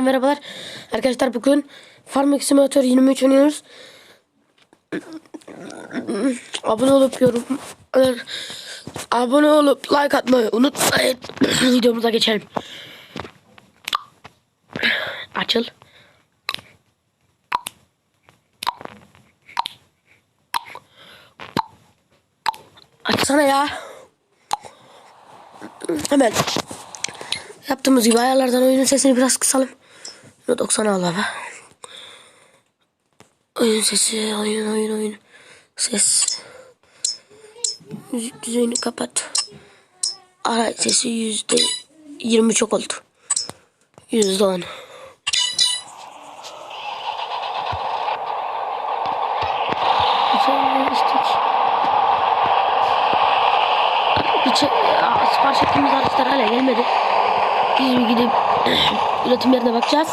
Merhabalar arkadaşlar bugün Farming Simulator 23 oynuyoruz. Abone olup yorum abone olup like atmayı unutmayın. Videomuza geçelim. Açıl. Açsana ya. Hemen. Yaptığımız gibi ayarlardan oyunun sesini biraz kısalım. 90 al abi. Oyun sesi, oyun, oyun, oyun. Ses. Müzik düzeyini kapat. Ara sesi yüzde yirmi çok oldu. Yüzde on. İçe, sipariş ettiğimiz araçlar hala gelmedi. Biz bir gidip üretim yerine bakacağız.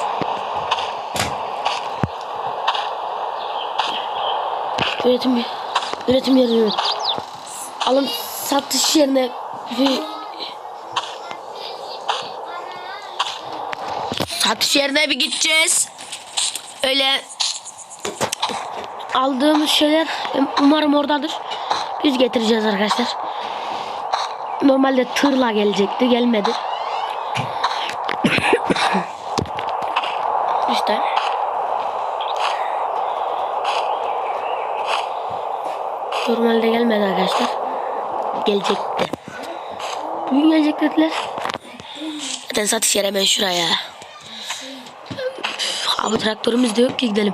Üretim üretim yerine alım satış yerine bir satış yerine bir gideceğiz. Öyle aldığımız şeyler umarım oradadır. Biz getireceğiz arkadaşlar. Normalde tırla gelecekti, gelmedi. İşte. Normalde gelmedi arkadaşlar. Gelecekti. Bugün gelecek dediler. Zaten satış yeri hemen şuraya. Abi traktörümüz de yok ki gidelim.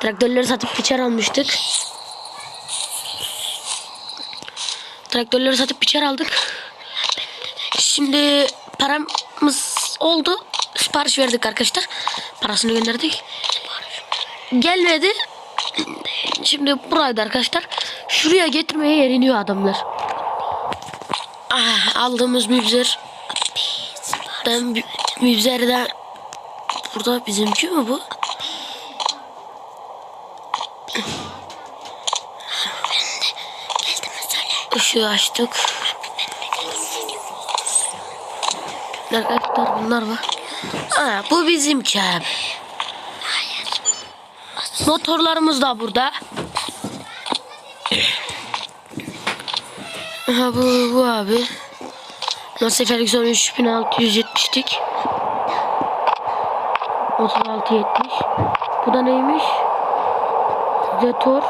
Traktörleri satıp biçer almıştık. Traktörleri satıp biçer aldık. Şimdi paramız oldu. Sipariş verdik arkadaşlar. Parasını gönderdik. Gelmedi. Şimdi buraydı arkadaşlar. Şuraya getirmeye yeriniyor adamlar. Ah, aldığımız mübzer. Ben mübzerden burada bizimki mi bu? Işığı açtık. Arkadaşlar bunlar var. Aa, bu bizimki abi. Motorlarımız da burada. Aha bu, bu abi. Nasıl Ferguson 3670'lik. 3670. Bu da neymiş? Zetor.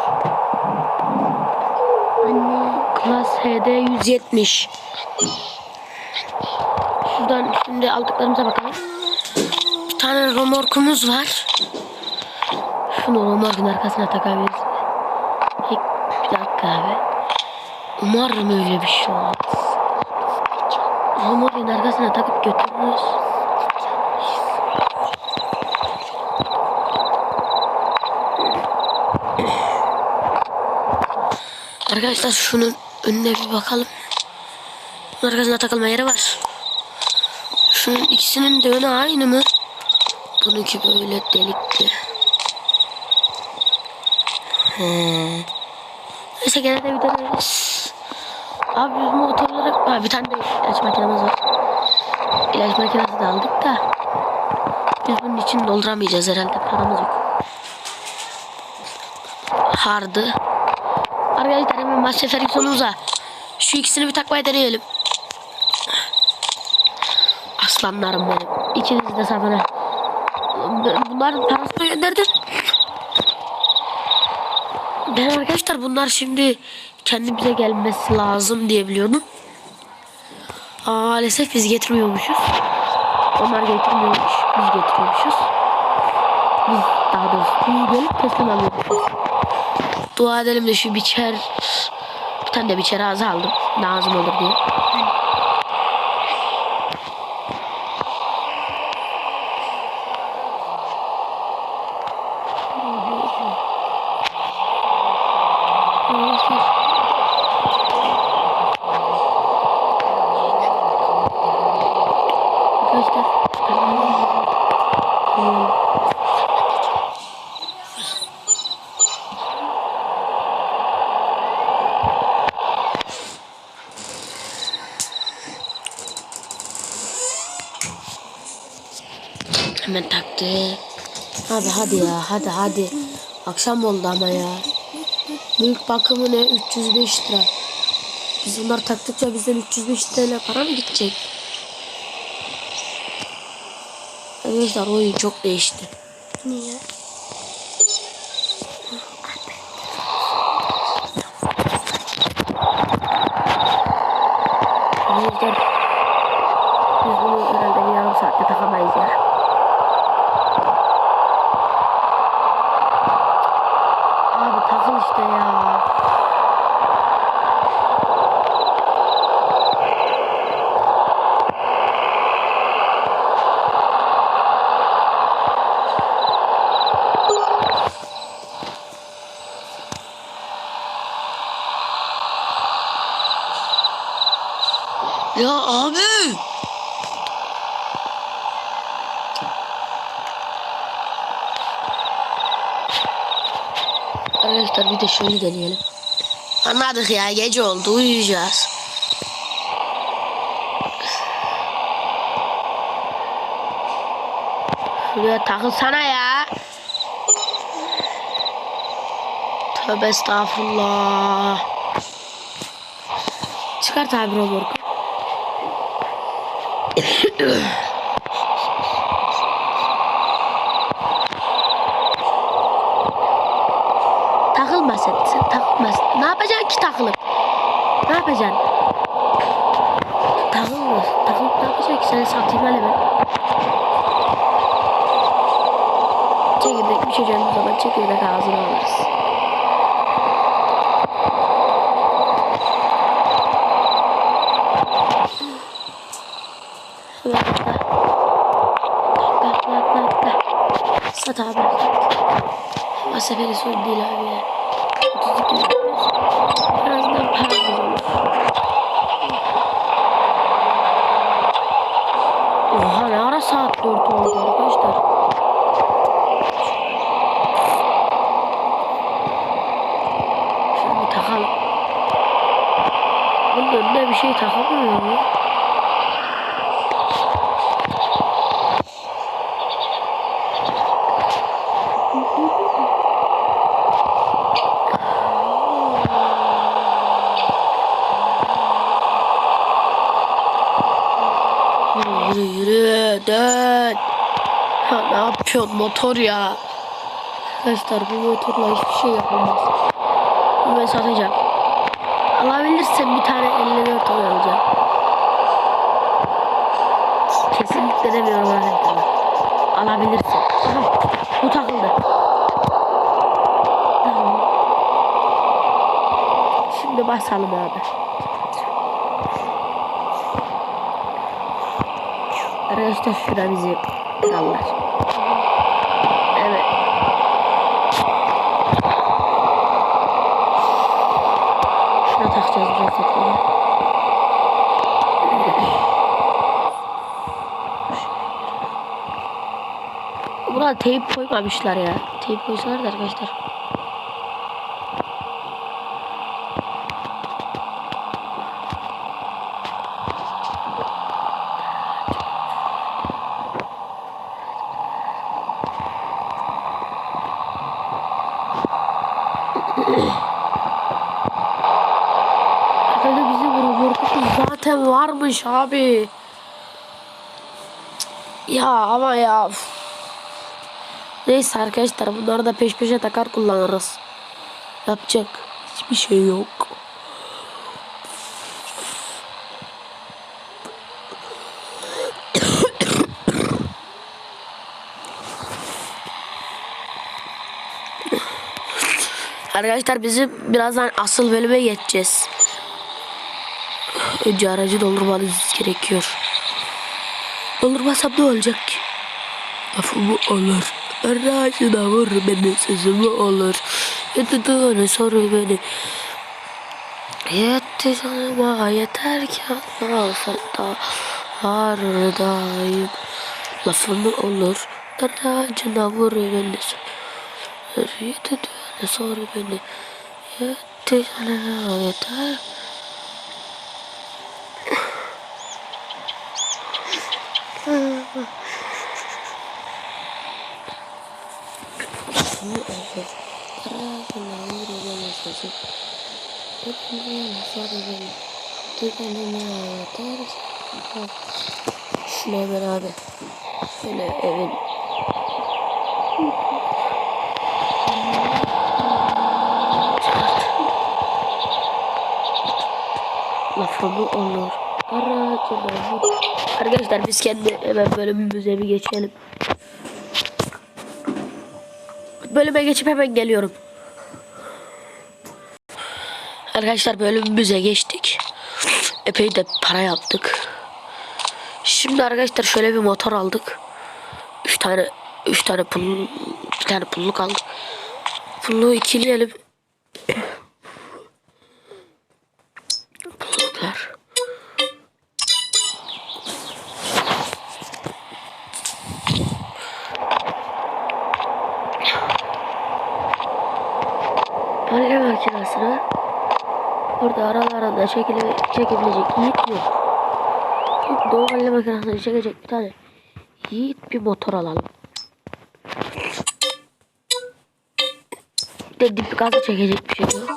Anne. Klas HD 170. Şuradan şimdi aldıklarımıza bakalım. Tane romorkumuz var. Şunu romorkun arkasına takabiliriz. Bir, dakika abi. Umarım öyle bir şey olmaz. Romorkun arkasına takıp götürürüz. Arkadaşlar şunun önüne bir bakalım. Bunun arkasına takılma yeri var. Şunun ikisinin de önü aynı mı? Bununki böyle delikli. Hmm. Neyse gene de bir deneriz. Abi biz motorları... Ha, bir tane de ilaç makinemiz var. İlaç makinesi de aldık da. Biz bunun için dolduramayacağız herhalde. Paramız yok. Hardı. Arkadaşlar hemen Master Ferguson'umuza şu ikisini bir takmaya deneyelim. Aslanlarım benim. İkiniz de sabına. Bunların parasını gönderdim. Ben arkadaşlar bunlar şimdi kendimize gelmesi lazım diye biliyordum. Aa, maalesef biz getirmiyormuşuz. Onlar getirmiyormuş. Biz getiriyormuşuz. Biz daha doğrusu biz gelip teslim alıyormuşuz. Dua edelim de şu biçer bir tane de biçer ağzı aldım. Lazım olur diye. Abi hadi ya hadi hadi. Akşam oldu ama ya. Büyük bakımı ne? 305 lira. Biz bunları taktıkça bizden 305 TL para mı gidecek? Arkadaşlar oyun çok değişti. Niye? Arkadaşlar biz bunu herhalde bir yarım saatte takamayız ya. Abi takıl işte ya. Ya abi. Arkadaşlar bir de şöyle deneyelim. Anladık ya gece oldu uyuyacağız. Şuraya takılsana ya. Tövbe estağfurullah. Çıkart abi Roblox'u. O zaman çekirdek ağzına alırız. Atla. Atla atla atla atla. Sat abi. Ama seferi son değil abi ya. Ha, ne yapıyorsun motor ya? Arkadaşlar bu motorla hiçbir şey. Bunu ben satacağım. Alabilirsem bir tane 54 alacağım. Kesinlikle demiyorum arkadaşlar. Alabilirsin. Aha, bu takıldı. Şimdi basalım abi. Arkadaşlar şurada bizi krallar. Evet. Şuna takacağız biraz tekrar. Buna teyp koymamışlar ya. Teyp koysalar da arkadaşlar. Arkadaşlar bizim Roblox'umuz zaten varmış abi. Ya ama ya. Neyse arkadaşlar bunları da peş peşe takar kullanırız. Yapacak hiçbir şey yok. Arkadaşlar bizim birazdan asıl bölüme geçeceğiz. Önce aracı doldurmanız gerekiyor. Doldurmasam ne olacak? Lafımı olur. Aracına vur beni sözümü olur. Yedidığını soru beni. Yetti canıma yeter ki olsa da hardayım. Lafımı olur. Aracına vur beni Yedidığını soru beni. Yetti canıma yeter. Bunu alır. Arasına yürüyen sesi. Hepimizin sarılın. Tükenine yatar. Şuna beraber. Şöyle evin. Lafımı olur. Aracına vur. Arkadaşlar biz kendi hemen bölümümüze bir geçelim. Bölüme geçip hemen geliyorum. Arkadaşlar bölümümüze geçtik. Epey de para yaptık. Şimdi arkadaşlar şöyle bir motor aldık. Üç tane üç tane pul bir tane pulluk aldık. Pulluğu ikileyelim. Burada aralarında çekile, çekebilecek yiğit yok. Yok doğu balya makinesine çekecek bir tane yiğit bir motor alalım. Bir de dip gazı çekecek bir şey yok.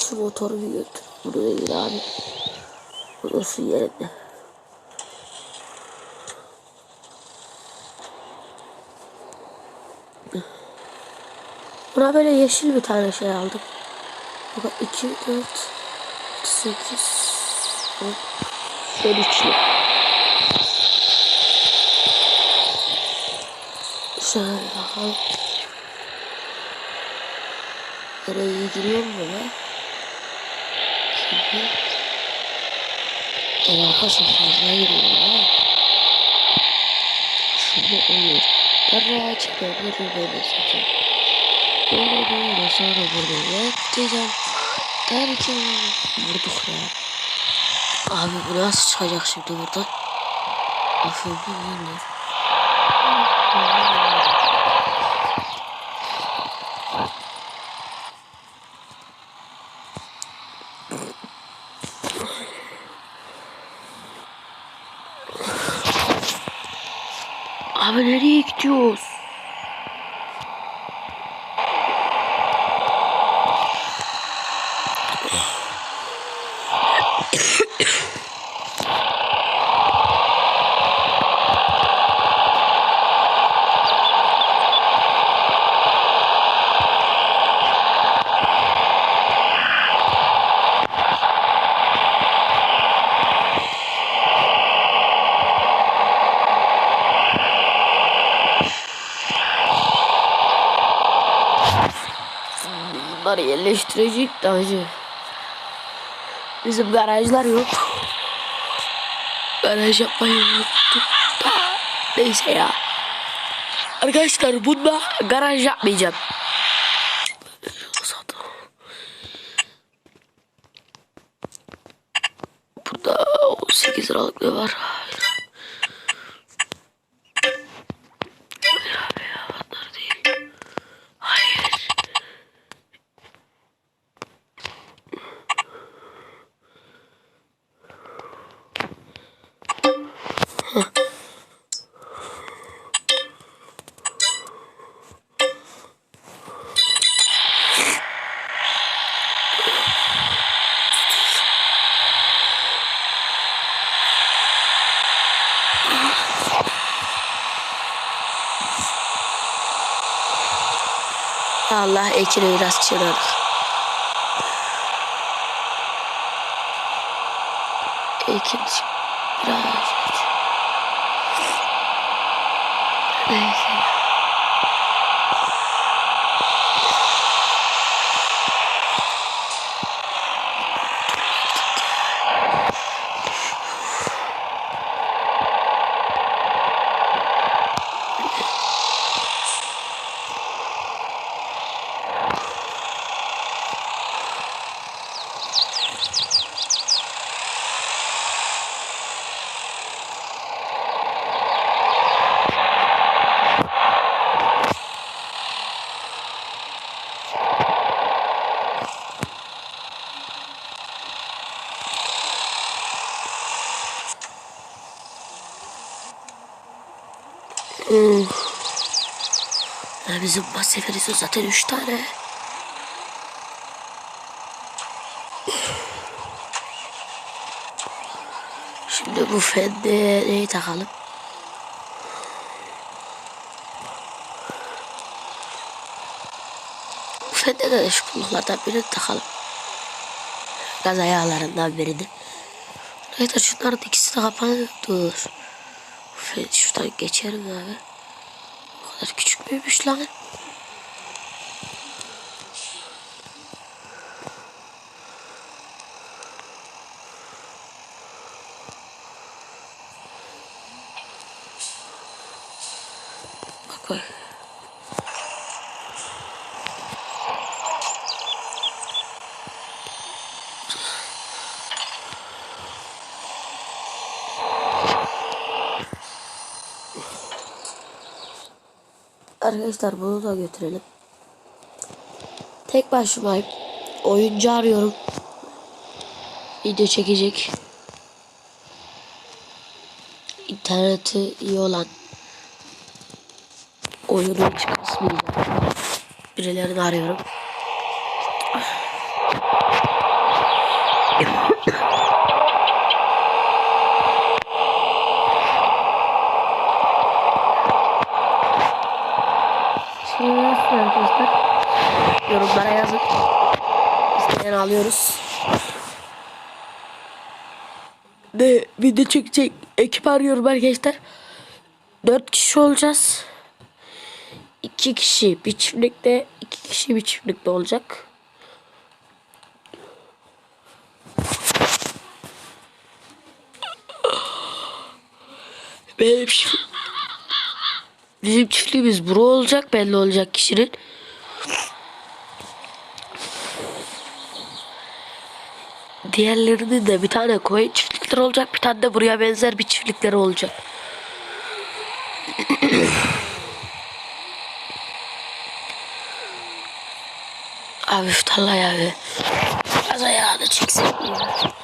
Şu motoru bir götür. Buraya gir abi. Burası yerinde. Buna böyle yeşil bir tane şey aldım. Bak 2, 4, 8, 10, 13'lü. Şöyle bakalım. Nereye iyi giriyor mu be? Şimdi. El arkadaşlar fazla giriyor ha. Şurada olur. Nereye çıkıyor? Nereye böyle satayım? Böyle böyle sonra burada bekleyeceğim. Derken vurduk ya. Abi bu nasıl çıkacak şimdi buradan? Aferin bilmiyorum. Abi nereye gidiyoruz? Bunları yerleştirecek de acı. Bizim garajlar yok. Garaj yapmayı unuttuk da. Neyse ya. Arkadaşlar bunda garaj yapmayacağım. Burada 18 liralık ne var? Ekini biraz çıradık. Ekin biraz. Ya bizim bas seferisi zaten 3 tane. Şimdi bu fende neyi takalım? Bu fende de şu kulluklardan birini takalım. Gaz ayağlarından birini. Evet şunların ikisi de kapalı. Dur. Fen şuradan geçerim abi. O kadar küçük müymüş lan? Bak bak. Arkadaşlar bunu da götürelim. Tek başımayım. Oyuncu arıyorum. Video çekecek. İnterneti iyi olan oyunu hiç kasmayacak. Birilerini arıyorum. Şey yazsın arkadaşlar. Yorumlara yazın. İsteyen alıyoruz. De video çekecek ekip arıyorum arkadaşlar. Dört kişi olacağız. İki kişi bir çiftlikte, iki kişi bir çiftlikte olacak. Benim çift- Bizim çiftliğimiz bura olacak belli olacak kişinin. Diğerlerinin de bir tane koyun çiftlikleri olacak bir tane de buraya benzer bir çiftlikleri olacak. Abi tarla ya abi. Az ayağını çeksin ya.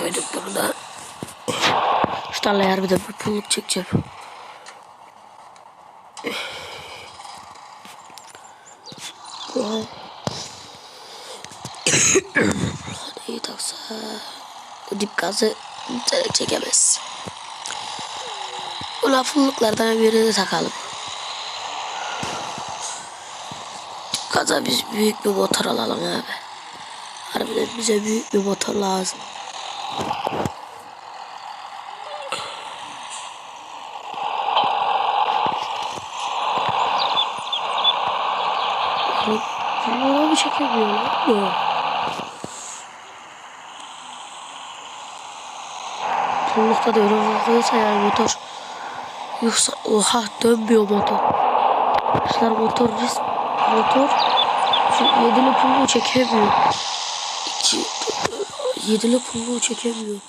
Koyduk bunu da. Şu tarlaya harbiden bir pulluk çekeceğim. İyi taksa. O dip gazı çekemez. Ulan pulluklardan birini takalım. Gaza biz büyük bir motor alalım abi. Harbiden bize büyük bir motor lazım. Bunlara mı? Pullukta da öyle vurulursa yani motor. Yoksa oha dönmüyor motor. Arkadaşlar motor risk motor şu yedili pulluğu çekemiyor. İki, yedili pulluğu çekemiyor.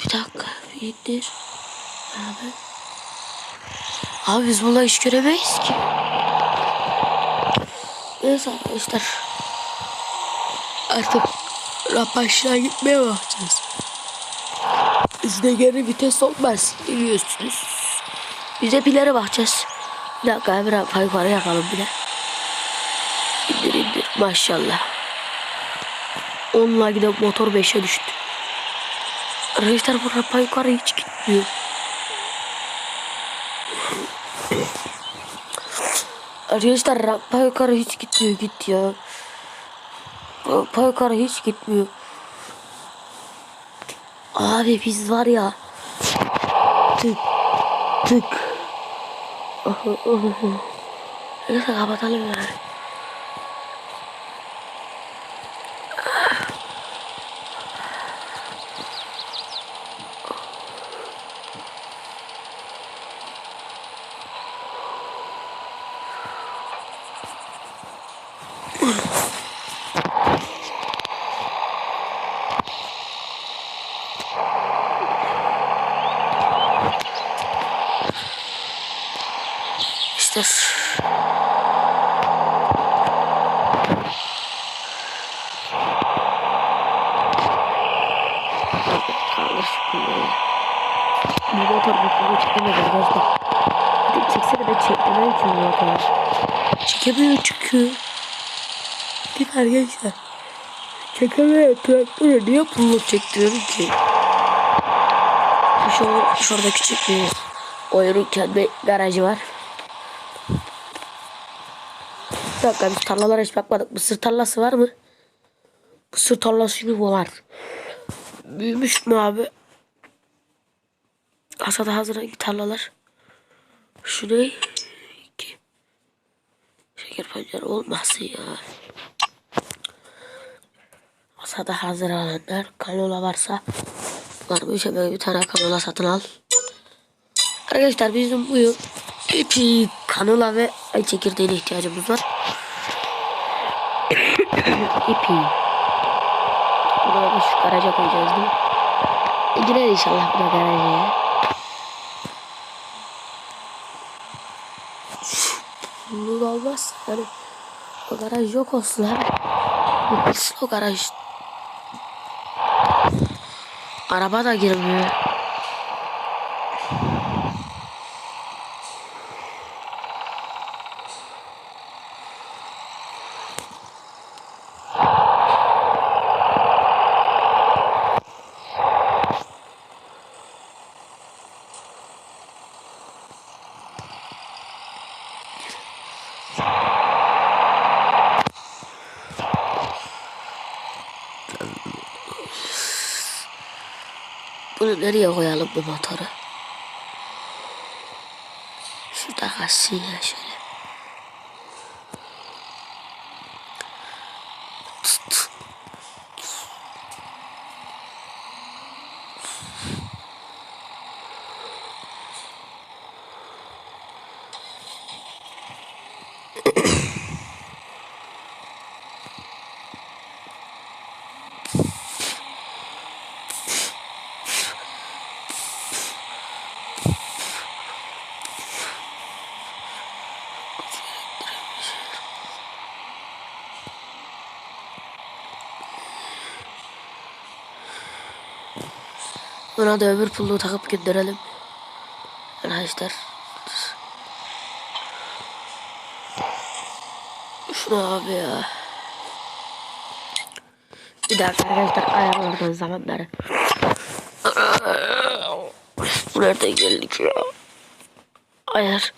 Bir dakika indir. Abi. Abi biz bununla iş göremeyiz ki. Neyse arkadaşlar. Artık rapaşlığa gitmeye bakacağız. Bizde geri vites olmaz. Biliyorsunuz. Bize pilere bakacağız. Bir dakika rafa yukarı yakalım bile. İndir indir maşallah. Onunla giden motor 5'e düştü. Arkadaşlar bu rafa yukarı hiç gitmiyor. Arkadaşlar rampa yukarı hiç gitmiyor git ya. Rampa yukarı hiç gitmiyor. Abi biz var ya. Tık tık. Neyse kapatalım yani. İşte Kaldır bunları. Bu motor bu bunu çekemez arkadaşlar. Hadi çeksene ben çekmem ki bu motor. Çekemiyor çünkü. Değil mi arkadaşlar? Çekemiyor traktörü niye pullu çektiriyorum ki? Şu, şurada küçük bir oyunun kendi garajı var. Bir dakika biz tarlalara hiç bakmadık. Mısır tarlası var mı? Mısır tarlası gibi var. Büyümüş mü abi? Hasada hazır hangi tarlalar? Şu. Şeker pancarı olmasın ya. Hasada hazır alanlar. Kanola varsa varmış hemen bir tane kanola satın al. Arkadaşlar bizim bu yıl ipi kanola ve ay çekirdeğine ihtiyacımız var. ipi. Bunu şu garaja koyacağız değil mi? E, girer inşallah bu da garaja ya. Bu da olmaz. Yani o garaj yok olsun abi. Bu pis o garaj. Araba da girmiyor. Bunu nereye koyalım bu motoru? Şurada kalsın ya şöyle. Buna da öbür pulluğu takıp gönderelim. Arkadaşlar. Şunu abi ya. Bir dakika arkadaşlar ayarlardan zamanları. Bu nereden geldik ya? Ayar.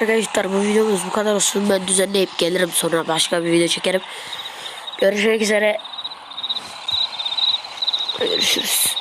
Arkadaşlar bu videomuz bu kadar olsun. Ben düzenleyip gelirim sonra başka bir video çekerim. Görüşmek üzere. Görüşürüz.